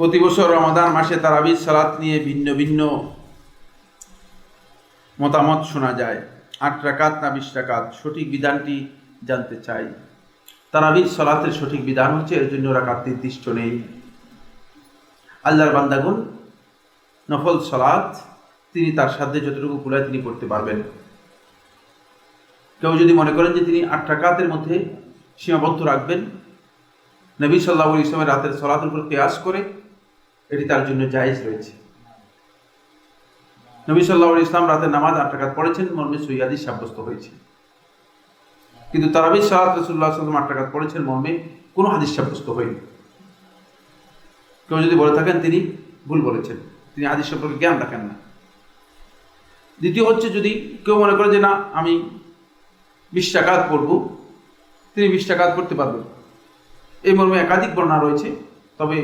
প্রতি বছর রমাদান মাসে তারাবির সালাত নিয়ে ভিন্ন ভিন্ন মতামত শোনা যায়। আট রাকাত না বিশ রাকাত? সঠিক বিধানটি জানতে চাই। তারাবির সালাতের সঠিক বিধান হচ্ছে এর জন্য রাকাত নির্দিষ্ট নেই। আল্লাহর বান্দাগুন নফল সালাত তিনি তার সাধ্যে যতটুকু কুলায় তিনি করতে পারবেন। কেউ যদি মনে করেন যে তিনি আট রাকাতের মধ্যে সীমাবদ্ধ রাখবেন, নবী সাল্লাহ ইসলামের রাতের সলাতের উপর কেয়াস করে এটি তার জন্য জায়েজ রয়েছে। নবী সাল্লাহ ইসলাম রাতের নামাজ আট পড়েছেন, মর্মে সৈয়াদি সাব্যস্ত হয়েছে। কিন্তু তারাবি সালাত রসুল্লাহ সাল্লাম আট পড়েছেন, মর্মে কোনো হাদিস সাব্যস্ত হয়নি। কেউ যদি বলে থাকেন, তিনি ভুল বলেছেন। তিনি হাদিস সম্পর্কে জ্ঞান রাখেন না। দ্বিতীয় হচ্ছে, যদি কেউ মনে করে যে, না, আমি বিশ টাকাত পড়ব তিনি বিশ টাকাত পড়তে পারবেন। এই মর্মে একাধিক বর্ণনা রয়েছে, তবে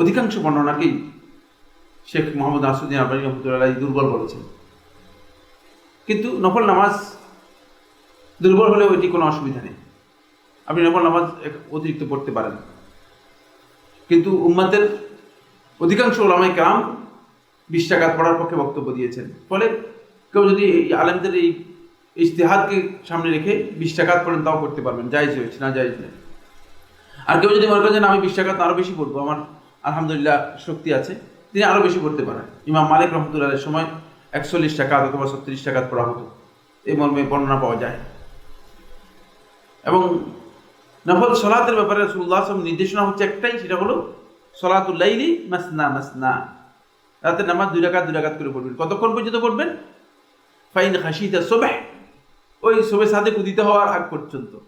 অধিকাংশ বর্ণনাকেই শেখ মোহাম্মদ আসুদ্দিন আব্বানি রহমতুল্লাহ দুর্বল বলেছেন। কিন্তু নফল নামাজ দুর্বল হলেও এটি কোনো অসুবিধা নেই। আপনি নফল নামাজ অতিরিক্ত পড়তে পারেন। কিন্তু উম্মাদের অধিকাংশ ওলামাই কালাম বিশ টাকাত পড়ার পক্ষে বক্তব্য দিয়েছেন। ফলে কেউ যদি এই আলেমদের এই ইশতেহাদকে সামনে রেখে বিশ টাকাত পড়েন তাও করতে পারবেন। জায়জ হয়েছে, না জায়জ নেই। আর কেউ যদি মনে করেন আমি বিশ আরও বেশি পড়ব, আমার আলহামদুলিল্লাহ শক্তি আছে। তিনি আরও বেশি পড়তে পারেন। ইমাম মালিক রহমতুল্লাহের সময় একচল্লিশ টাকা অথবা ছত্রিশ টাকা পড়া হতো। এই মর্মে বর্ণনা পাওয়া যায়। এবং নফল সলাতের ব্যাপারে রসুল্লাহ আসলাম নির্দেশনা হচ্ছে একটাই, সেটা হলো সলাতুল্লাইলি মাসনা মাসনা। রাতের নামাজ দুই রাকাত দুই রাকাত করে পড়বেন। কতক্ষণ পর্যন্ত পড়বেন? ফাইন হাসিতা সোবেহ। ওই শোবে সাথে কুদিত হওয়ার আগ পর্যন্ত।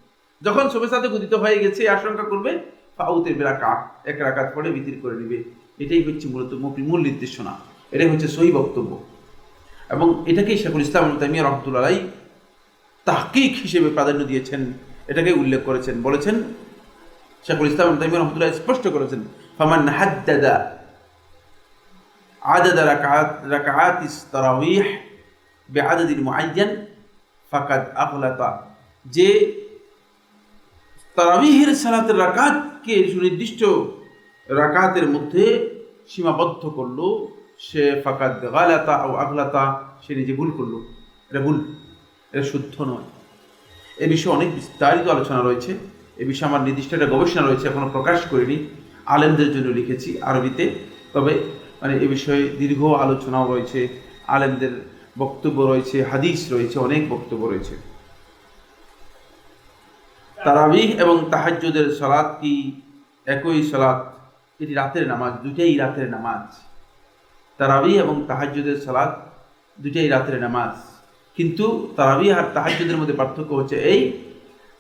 যখন শোবে সাথে কুদিত হয়ে গেছে, আশঙ্কা করবে ফাউতের বেলা কাক এক রাকাত পরে বিতির করে নেবে এটাই হচ্ছে মূলত মূল- মূল নির্দেশনা এটাই হচ্ছে সহি বক্তব্য এবং এটাকেই শেখুল ইসলাম তাইমিয়া রহমতুল্লাহ তাহকিক হিসেবে প্রাধান্য দিয়েছেন এটাকে উল্লেখ করেছেন বলেছেন শেখুল ইসলাম তাইমিয়া রহমতুল্লাহ স্পষ্ট করেছেন ফামান হাদ্দাদা عدد ركعات ركعات التراويح بعدد معين ফাকাদ আখলাতা যে তারাবিহের সালাতের রাকাতকে সুনির্দিষ্ট রাকাতের মধ্যে সীমাবদ্ধ করল। সে ফাকাদ গালাতা ও আগলাতা, সে নিজে ভুল করল। এটা ভুল, এটা শুদ্ধ নয়। এ বিষয়ে অনেক বিস্তারিত আলোচনা রয়েছে। এ বিষয়ে আমার নির্দিষ্ট একটা গবেষণা রয়েছে, এখনও প্রকাশ করিনি। আলেমদের জন্য লিখেছি আরবিতে। তবে মানে এ বিষয়ে দীর্ঘ আলোচনাও রয়েছে, আলেমদের বক্তব্য রয়েছে, হাদিস রয়েছে, অনেক বক্তব্য রয়েছে। তারাবিহ এবং তাহাজ্জুদের সালাত কি? একই সালাত, এটি রাতের নামাজ দুটাই রাতের নামাজ। তারাবি এবং তাহাজ্জুদের সালাত দুটাই রাতের নামাজ। কিন্তু তারাবি আর তাহাজ্জুদের মধ্যে পার্থক্য হচ্ছে এই,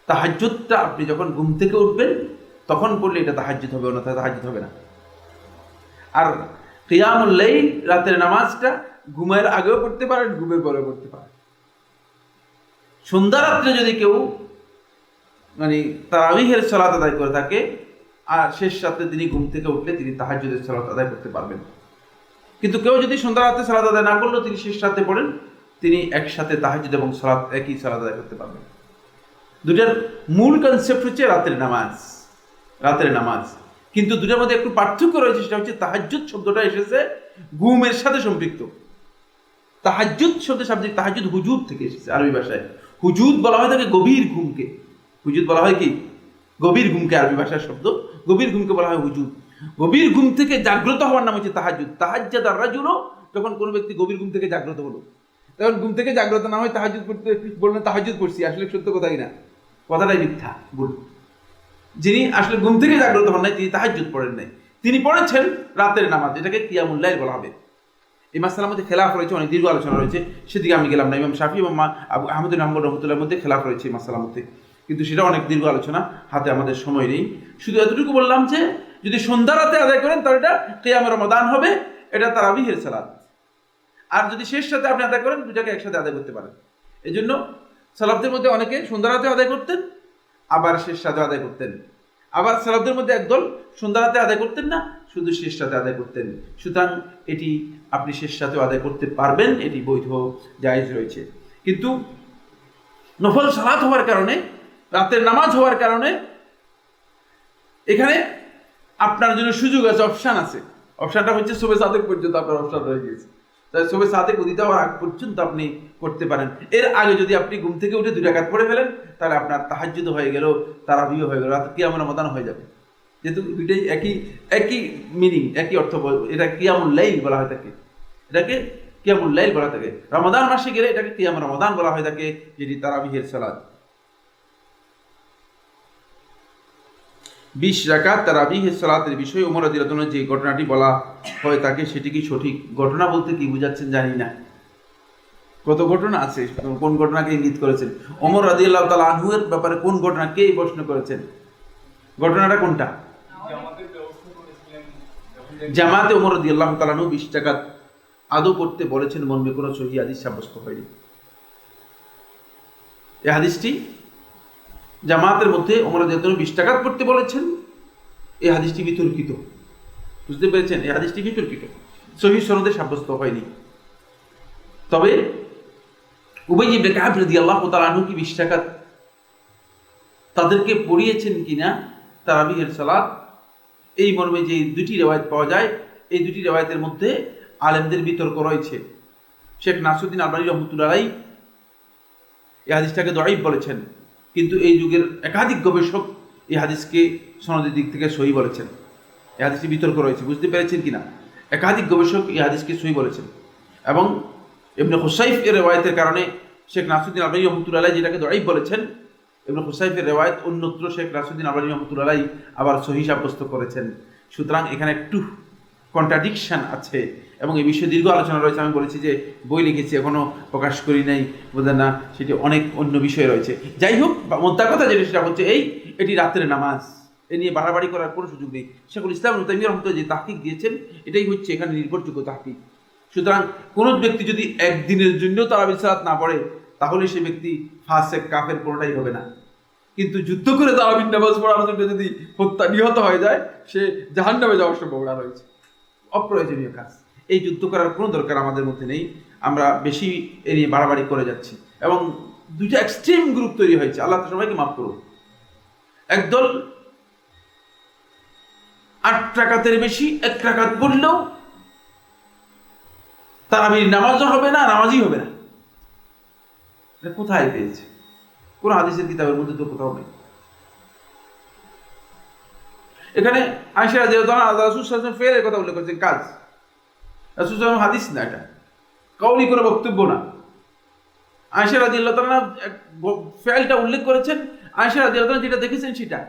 তাহাজ্জুদটা আপনি যখন ঘুম থেকে উঠবেন, তখন পড়লে এটা তাহাজ্জুদ হবে অন্যথা তাহাজ্জুদ হবে না। আর কিয়ামুল্লাই রাতের নামাজটা ঘুমের আগেও পড়তে পারেন, ঘুমের পরেও পড়তে পারেন। সন্ধ্যা রাত্রে যদি কেউ মানে তারাবিহের সালাত আদায় করে থাকে, আর শেষ রাতে তিনি ঘুম থেকে উঠলে তিনি তাহাজ্জুদের সালাত আদায় করতে পারবেন। কিন্তু কেউ যদি সন্ধ্যা রাতে সালাত আদায় না করলেও তিনি শেষ রাতে পড়েন, তিনি একসাথে তাহাজ্জুদ এবং সালাত, একই সালাত আদায় করতে পারবেন। দুটার মূল কনসেপ্ট হচ্ছে রাতের নামাজ রাতের নামাজ। কিন্তু দুটার মধ্যে একটু পার্থক্য রয়েছে, সেটা হচ্ছে তাহাজ্জুদ শব্দটা এসেছে ঘুমের সাথে সম্পৃক্ত। তাহাজ্জুদ শব্দের সাবজেক্ট তাহাজ্জুদ হুজুদ থেকে এসেছে আরবি ভাষায়। হুজুদ বলা হয় তাকে গভীর ঘুমকে। হুজুদ বলা হয় কি? গভীর ঘুমকে আরবি ভাষার শব্দ। গভীর ঘুমকে বলা হয় হুজুদ। গভীর ঘুম থেকে জাগ্রত হওয়ার নাম হচ্ছে তাহাজুদ আর রাজুলও যখন কোনো ব্যক্তি গভীর ঘুম থেকে জাগ্রত হলো, তখন ঘুম থেকে জাগ্রত না হয় তাহাজুদ পড়তে বলবেন তাহাজুদ পড়ছি আসলে সত্য কথাই না। কথাটাই মিথ্যা, ভুল। যিনি আসলে ঘুম থেকে জাগ্রত হন নাই, তিনি তাহাজ্জুদ পড়েন নাই। তিনি পড়েছেন রাতের নামাজ, এটাকে কিয়ামুল্লাহ বলা হবে। এই মাসালার মধ্যে খেলাফ রয়েছে, অনেক দীর্ঘ আলোচনা রয়েছে। সেদিকে আমি গেলাম না। ইমাম শাফি এবং আহমদুল আহমদ রহমতুল্লার মধ্যে খেলাফ রয়েছে এই মাসালার মধ্যে। কিন্তু সেটা অনেক দীর্ঘ আলোচনা, হাতে আমাদের সময় নেই। শুধু এতটুকু বললাম যে, যদি সন্ধ্যা রাতে আদায় করেন, তাহলে এটা কেয়ামের রমাদান হবে, এটা তারাবিহের সালাদ আর যদি শেষ সাথে আপনি আদায় করেন, দুটাকে একসাথে আদায় করতে পারেন। এই জন্য সালাফদের মধ্যে অনেকে সন্ধ্যা রাতে আদায় করতেন, আবার শেষ সাথে আদায় করতেন। আবার সালাফদের মধ্যে একদল সন্ধ্যা রাতে আদায় করতেন না, শুধু শেষ সাথে আদায় করতেন। সুতরাং এটি আপনি শেষ সাথে আদায় করতে পারবেন, এটি বৈধ, জায়েজ রয়েছে। কিন্তু নফল সালাত হওয়ার কারণে রাতের নামাজ হওয়ার কারণে এখানে আপনার জন্য সুযোগ আছে অপশান আছে। অপশনটা হচ্ছে শুভে সাদেক পর্যন্ত আপনার অপশন রয়ে গেছে তাই শুভে সাদেক উদিত হওয়ার আগ পর্যন্ত আপনি করতে পারেন। এর আগে যদি আপনি ঘুম থেকে উঠে দুই রাকাত পড়ে ফেলেন, তাহলে আপনার তাহাজ্জুদ হয়ে গেল তারাবিও হয়ে গেল, রাত কিয়ামুল রমাদান হয়ে যাবে। যেহেতু দুইটাই একই একই মিনিং একই অর্থ এটা কিয়ামুল লাইল বলা হয় থাকে এটাকে কিয়ামুল লাইল বলা থাকে রমাদান মাসে গেলে এটাকে কিয়াম রমাদান বলা হয় থাকে যেটি তারাবিহের সালাদ। বিশ রাকাত তারাবিহের সালাতের বিষয়ে ওমর আদিরাতনের যে ঘটনাটি বলা হয় তাকে সেটি কি সঠিক? ঘটনা বলতে কি বুঝাচ্ছেন জানি না। কত ঘটনা আছে? কোন ঘটনাকে ইঙ্গিত করেছেন? ওমর আল্লাহ তালা আনহুয়ের ব্যাপারে কোন ঘটনা কে প্রশ্ন করেছেন? ঘটনাটা কোনটা? জামাতে ওমর আল্লাহ তালানু বিশ টাকা আদৌ করতে বলেছেন মর্মে কোনো সহি হাদিস সাব্যস্ত হয়নি। এ হাদিসটি জামাতের মধ্যে ওমর আল্লাহ বিশ টাকা করতে বলেছেন। এই হাদিসটি বিতর্কিত বুঝতে পেরেছেন? এই হাদিসটি বিতর্কিত সহি সনদে সাব্যস্ত হয়নি। তবে উবাই ইবনে কাব রাদিয়াল্লাহু তাআলা আনহু কি বিশ টাকা তাদেরকে পড়িয়েছেন কিনা তারাবিহের সালাত। এই মর্মে যে দুটি রেওয়ায়ত পাওয়া যায়, এই দুটি রেওয়ায়তের মধ্যে আলেমদের বিতর্ক রয়েছে। শেখ নাসুদ্দিন আলবানী রহমতুল্লাহ এই হাদিসটাকে দরাইব বলেছেন। কিন্তু এই যুগের একাধিক গবেষক এই হাদিসকে সনদের দিক থেকে সহি বলেছেন। এই হাদিসটি বিতর্ক রয়েছে, বুঝতে পেরেছেন কিনা? একাধিক গবেষক এই হাদিসকে সহি বলেছেন। এবং এমনি হুসাইফ এর রেওয়ায়তের কারণে শেখ নাসুদ্দিন আলবানী রহমতুল্লাহ যেটাকে দরাইব বলেছেন এমনি হুসাইফের রেওয়ায়ত অন্যত্র শেখ নাসুদ্দিন আলবানী রহমতুল্লাহ আবার সহি সাব্যস্ত করেছেন। সুতরাং এখানে একটু কন্ট্রাডিকশন আছে এবং এই বিষয়ে দীর্ঘ আলোচনা রয়েছে। আমি বলেছি যে বই লিখেছি, এখনও প্রকাশ করি নাই বোঝেন না, সেটি অনেক অন্য বিষয় রয়েছে। যাই হোক, বা- মোদ্দা কথা যেটা, সেটা হচ্ছে এই, এটি রাত্রের নামাজ। এ নিয়ে বাড়াবাড়ি করার কোনো সুযোগ নেই। শেখুল ইসলাম তাইমিয়া রহমতুল্লাহ যে তাহকিক দিয়েছেন, এটাই হচ্ছে এখানে নির্ভরযোগ্য তাহকিক। সুতরাং কোনো ব্যক্তি যদি একদিনের জন্য তারা বিশ্বাস না পড়ে, তাহলে সে ব্যক্তি ফাসেক কাফের কোনোটাই হবে না। কিন্তু যুদ্ধ করে তারাবিন নামাজ পড়ার জন্য যদি হত্যা নিহত হয়ে যায়, সে জাহান্নামে যাওয়ার সম্ভাবনা রয়েছে। অপ্রয়োজনীয় কাজ। এই যুদ্ধ করার কোনো দরকার আমাদের মধ্যে নেই। আমরা বেশি এ নিয়ে বাড়াবাড়ি করে যাচ্ছি। এবং দুইটা এক্সট্রিম গ্রুপ তৈরি হয়েছে। আল্লাহ সবাইকে মাফ করুন। একদল আট টাকাতের বেশি, এক টাকাত পড়লেও তারাবির নামাজও হবে না, নামাজই হবে না। কোথায় পেয়েছে? কোন হাদিসের কিতাবের মধ্যে তো কোথাও নেই। এখানে সাল্লাল্লাহু আলাইহি ফেরের কথা উল্লেখ করেছেন, কাজ। হাদিস না এটা। কাউলি কোনো বক্তব্য না। আয়সা রাদিয়াল্লাহু তাআলা ফেলটা উল্লেখ করেছেন। আয়সা রাদিয়াল্লাহু তাআলা যেটা দেখেছেন সেটা।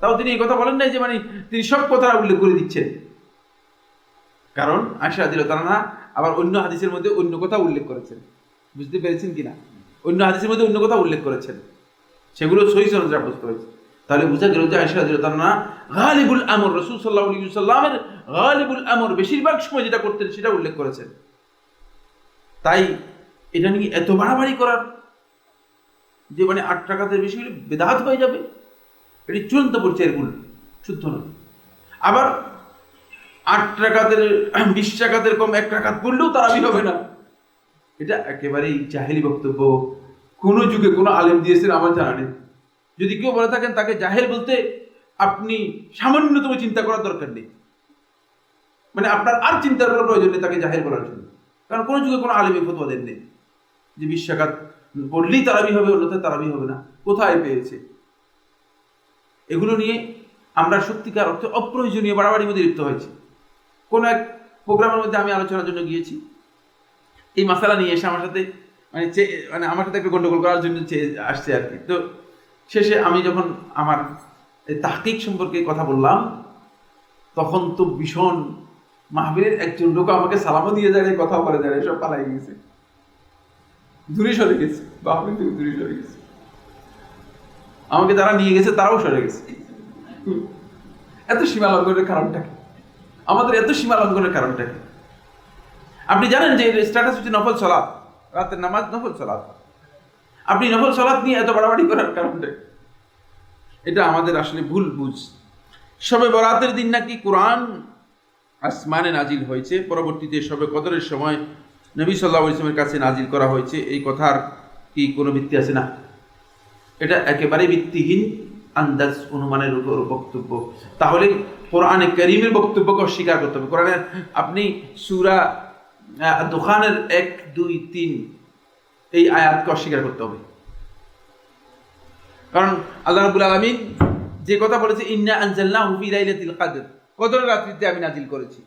তাও তিনি এই কথা বলেন নাই যে মানে তিনি সব কথা উল্লেখ করে দিচ্ছেন। কারণ আয়সা রাদিয়াল্লাহু তাআলা আবার অন্য হাদিসের মধ্যে অন্য কথা উল্লেখ করেছেন। বুঝতে পেরেছেন কিনা? অন্য হাদিসের মধ্যে অন্য কথা উল্লেখ করেছেন। সেগুলো সহি সাব্যস্ত হয়েছে। তাহলে বোঝা গেল যে আয়সা রাদিয়াল্লাহু তাআলা গালিবুল আমর, রাসূল সাল্লাল্লাহু আলাইহি ওয়াসাল্লামের গালিবুল আমর বেশিরভাগ সময় যেটা করতেন সেটা উল্লেখ করেছেন। তাই এটা নিয়ে এত বাড়াবাড়ি করার? যে মানে আট টাকাতে বেশি হলে বেদাহাত হয়ে যাবে? এটি চূড়ান্ত পরিচয়ের ভুল, শুদ্ধ নয়। আবার আট টাকাতের বিশ টাকাতের কম এক টাকাত পড়লেও তারাবি হবে না। এটা একেবারেই জাহেলি বক্তব্য। কোনো যুগে কোনো আলেম দিয়েছেন, আমার জানা নেই। যদি কেউ বলে থাকেন, তাকে জাহেল বলতে আপনি সামান্যতম চিন্তা করার দরকার নেই। মানে আপনার আর চিন্তার করার প্রয়োজন নেই তাকে জাহেল বলার জন্য। কারণ কোনো যুগে কোনো আলেমী ফতোয়া দেন নেই যে বিশ টাকা পড়লেই তারাবি হবে, অন্যথায় তারাবি হবে না। কোথায় পেয়েছে? এগুলো নিয়ে আমরা সত্যিকার অর্থে অপ্রয়োজনীয় বাড়াবাড়ির মধ্যে লিপ্ত হয়েছি। কোনো এক প্রোগ্রামের মধ্যে আমি আলোচনার জন্য গিয়েছি। এই মশালা নিয়ে এসে আমার সাথে মানে মানে আমার সাথে একটা গন্ডগোল করার জন্য চেয়ে আসছে আর কি। তো শেষে আমি যখন আমার তাহকিক সম্পর্কে কথা বললাম, তখন তো ভীষণ মাহবীরের একজন লোক আমাকে সালামও দিয়ে যায় কথাও বলে যায় সব পালাই গেছে। দূরে সরে গেছে। মাহবীর থেকে দূরে সরে গেছে। আমাকে যারা নিয়ে গেছে, তারাও সরে গেছে। এত সীমা লঙ্ঘনের কারণটা কি? আমাদের এত সীমা লঙ্ঘনের কারণটা কি? আপনি জানেন যে স্ট্যাটাস হচ্ছে নফল সলাৎ রাতের নামাজ নফল সলাৎ আপনি নফল সলাৎ নিয়ে এত বাড়াবাড়ি করার কারণটা কি? এটা আমাদের আসলে ভুল বুঝ। সবে বরাতের দিন নাকি কোরআন আসমানে নাজিল হয়েছে। পরবর্তীতে সবে কদরের সময় নবী সাল্লাহ ইসলামের কাছে নাজিল করা হয়েছে। এই কথার কি কোনো ভিত্তি আছে না? এটা একেবারে ভিত্তিহীন আন্দাজ অনুমানের উপর বক্তব্য। তাহলে কোরআনে করিমের বক্তব্যকে অস্বীকার করতে হবে। কোরআনের আপনি সুরা দোকানের এক, দুই, তিন এই আয়াতকে অস্বীকার করতে হবে। কারণ আল্লাহ রাব্বুল আলামিন যে কথা বলেছে, ইন্না আনজালনাহু ফি লাইলাতিল কদর কদর রাত্রিতে আমি নাজিল করেছি।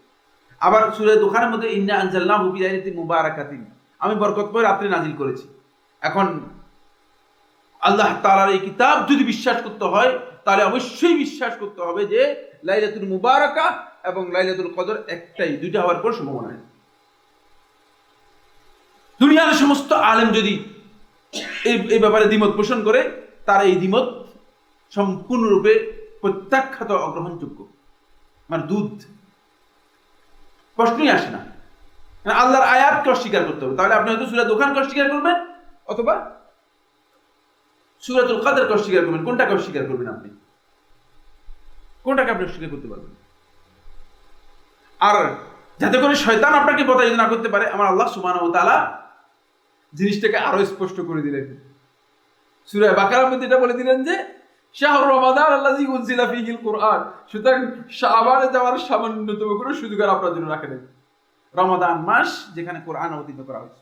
আবার সূরা দোকানের মধ্যে, ইন্না আনজালনাহু ফি লাইলাতিন মুবারাকাতিন আমি বরকতময় রাত্রে নাজিল করেছি। এখন আল্লাহ তাআলার এই কিতাব যদি বিশ্বাস করতে হয়, তাহলে অবশ্যই বিশ্বাস করতে হবে যে লাইলাতুল মুবারাকা এবং লাইলাতুল কদর একটাই, দুইটা হওয়ার পর সম্ভাবনা নেই দুনিয়ার সমস্ত আলেম যদি এই এই ব্যাপারে দ্বিমত পোষণ করে, তার এই দ্বিমত সম্পূর্ণরূপে প্রত্যাখ্যাত অগ্রহণযোগ্য। মানে দুধ প্রশ্নই আসে না। মানে আল্লাহর আয়াতকে অস্বীকার করতে হবে। তাহলে আপনি হয়তো সুরা দোকানকে অস্বীকার করবেন, অথবা সুরাতুল কাদেরকে অস্বীকার করবেন। কোনটাকে অস্বীকার করবেন আপনি? কোনটাকে আপনি অস্বীকার করতে পারবেন? আর যাতে করে শয়তান আপনাকে প্রতারিত না করতে পারে, আমার আল্লাহ সুবহানাহু ওয়া তাআলা জিনিসটাকে আরও স্পষ্ট করে দিলেন। সূরা বাকারার মধ্যে এটা বলে দিলেন যে, শাহর রমাদান আল্লাযী উনজিলা ফীহিল কুরআন। সুতরাং শাবানে যাওয়ার সামান্যতম কোনো সুযোগ আর আপনার জন্য রাখে নাই। রমাদান মাস যেখানে কোরআন অবতীর্ণ করা হয়েছে।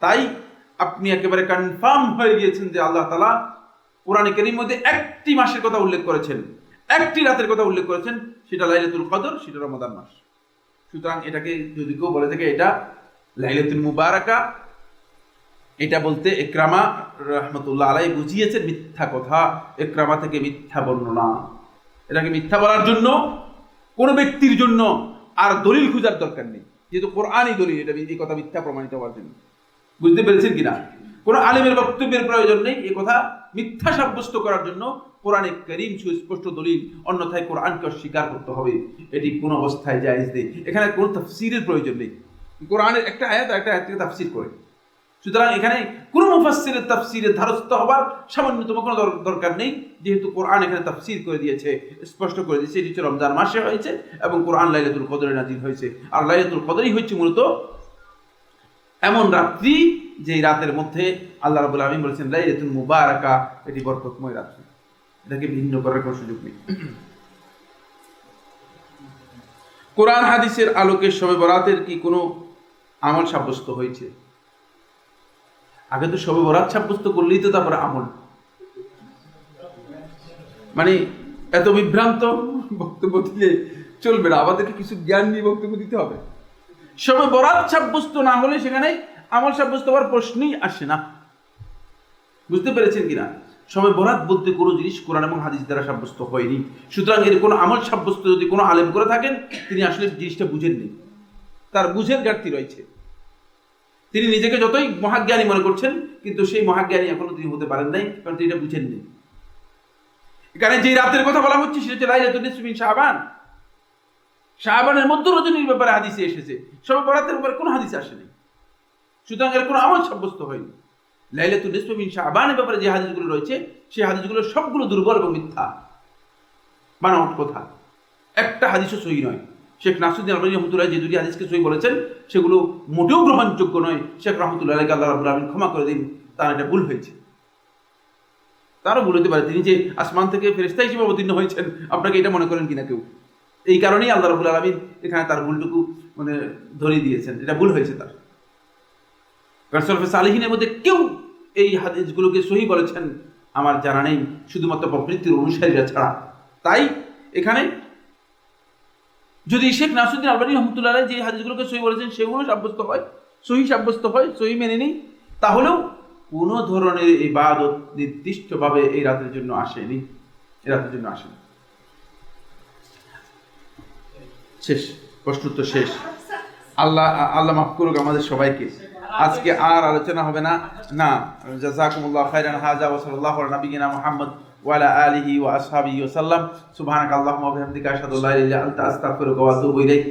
তাই আপনি একেবারে কনফার্ম হয়ে গিয়েছেন যে আল্লাহ তাআলা কোরআনে কারীমের মধ্যে একটি মাসের কথা উল্লেখ করেছেন। একটি রাতের কথা উল্লেখ করেছেন, সেটা লাইলাতুল কদর, সেটা রমাদান মাস। সুতরাং এটাকে যদি কেউ বলে থাকে, এটা লাইলাতুল মুবারাকা এটা বলতে একরামা রহমতুল্লাহ আলাই বুঝিয়েছেন মিথ্যা কথা। একরামা থেকে মিথ্যা বর্ণনা। এটাকে মিথ্যা বলার জন্য, কোনো ব্যক্তির জন্য আর দলিল খোঁজার দরকার নেই। যেহেতু কোরআনই দলিল, এটা এই কথা মিথ্যা প্রমাণিত হওয়ার জন্য। বুঝতে পেরেছেন কিনা? কোনো আলেমের বক্তব্যের প্রয়োজন নেই, এ কথা মিথ্যা সাব্যস্ত করার জন্য কোরআনে করিম সুস্পষ্ট দলিল, অন্যথায় কোরআনকে অস্বীকার করতে হবে। এটি কোনো অবস্থায় জায়েজ নেই। এখানে কোনো তাফসিরের প্রয়োজন নেই। কোরআনের একটা আয়াত একটা আয়াত থেকে তাফসির করে। সুতরাং এখানে কোনো মুফাসসিরের তাফসিরের ধারস্থ হবার সামান্যতম কোনো দর- দরকার নেই। যেহেতু কোরআন এখানে তাফসির করে দিয়েছে, স্পষ্ট করে দিয়েছে, এটি হচ্ছে রমজান মাসে হয়েছে এবং কোরআন লাইলাতুল কদরে নাজিল হয়েছে। আর লাইলাতুল কদরই হচ্ছে মূলত এমন রাত্রি যে রাতের মধ্যে আল্লাহ রাবুল আলমী বলেছেন লাইলাতুল মুবারাকা এটি বরকতময় রাত্রি। এটাকে ভিন্ন করার কোনো সুযোগ নেই। কোরআন হাদিসের আলোকে শবে বরাতের কি কোনো আমল সাব্যস্ত হয়েছে? আগে তো সবে বরাত সাব্যস্ত করলেই তো তারপরে আমল। মানে এত বিভ্রান্ত বক্তব্য দিলে চলবে না। আমাদেরকে কিছু জ্ঞান নিয়ে বক্তব্য দিতে হবে। শবে বরাত সাব্যস্ত না হলে সেখানে আমল সাব্যস্ত হওয়ার প্রশ্নই আসে না। বুঝতে পেরেছেন কিনা? সবে বরাত বলতে কোনো জিনিস কোরআন এবং হাদিস দ্বারা সাব্যস্ত হয়নি। সুতরাং এর কোনো আমল সাব্যস্ত যদি কোনো আলেম করে থাকেন, তিনি আসলে জিনিসটা বুঝেননি। তার বুঝের ঘাটতি রয়েছে। তিনি নিজেকে যতই মহাজ্ঞানী মনে করছেন, কিন্তু সেই মহাজ্ঞানী এখনও তিনি হতে পারেন নাই, কারণ তিনি এটা বুঝেননি। এখানে যে রাতের কথা বলা হচ্ছে, সেটা হচ্ছে লাইলাতুল নিসফি মিন শাবান শাবানের মধ্য রজনীর ব্যাপারে হাদিসে এসেছে। সব বরাতের ব্যাপারে কোনো হাদিসে আসেনি। সুতরাং এর কোনো আমল সাব্যস্ত হয়নি। লাইলাতুল নিসফি মিন শাবানের ব্যাপারে যে হাদিসগুলো রয়েছে, সেই হাদিসগুলো সবগুলো দুর্বল এবং মিথ্যা। বানাওয়াট কথা। একটা হাদিসও সহি নয়। শেখ নাসুদ্দিন আলমানি রহমতুল্লাহ যে দুটি হাদিসকে সই বলেছেন, সেগুলো মোটেও গ্রহণযোগ্য নয়। শেখ রহমতুল্লাহ আল্লাহ রাবুল আলমিন ক্ষমা করে দিন, তার এটা ভুল হয়েছে। তারও ভুল হতে পারে। তিনি যে আসমান থেকে ফেরেস্তা হিসেবে অবতীর্ণ হয়েছেন, আপনাকে এটা মনে করেন কিনা কেউ? এই কারণেই আল্লাহ রাবুল আলমিন এখানে তার ভুলটুকু মানে ধরিয়ে দিয়েছেন। এটা ভুল হয়েছে তার। রাসলফে সালিহিনের মধ্যে কেউ এই হাদিসগুলোকে সহি বলেছেন, আমার জানা নেই। শুধুমাত্র প্রবৃত্তির অনুসারীরা ছাড়া। তাই এখানে যদি শেখ নাসুদ্দিন আলবানী রহমতুল্লাহ যে হাদিসগুলোকে সহি বলেছেন, সেগুলো সাব্যস্ত হয়, সহি সাব্যস্ত হয়, সহি মেনে নিই, তাহলেও কোনো ধরনের ইবাদত নির্দিষ্টভাবে এই রাতের জন্য আসেনি। এই রাতের জন্য আসেনি। শেষ প্রশ্নোত্তর শেষ। আল্লাহ আল্লাহ মাফ করুক আমাদের সবাইকে। আজকে আর আলোচনা হবে না। না জাযাকুমুল্লাহ খাইরান হাজা আলা নাবিয়িনা মুহাম্মদ। ওয়া আলা আলিহি ওয়া আসহাবিহি ওয়া সাল্লাম। সুবহানাকাল্লাহুম্মা ওয়া বিহামদিকা, আশহাদু আল্লা ইলাহা ইল্লা আনতা, আস্তাগফিরুকা ওয়া আতুবু ইলাইক।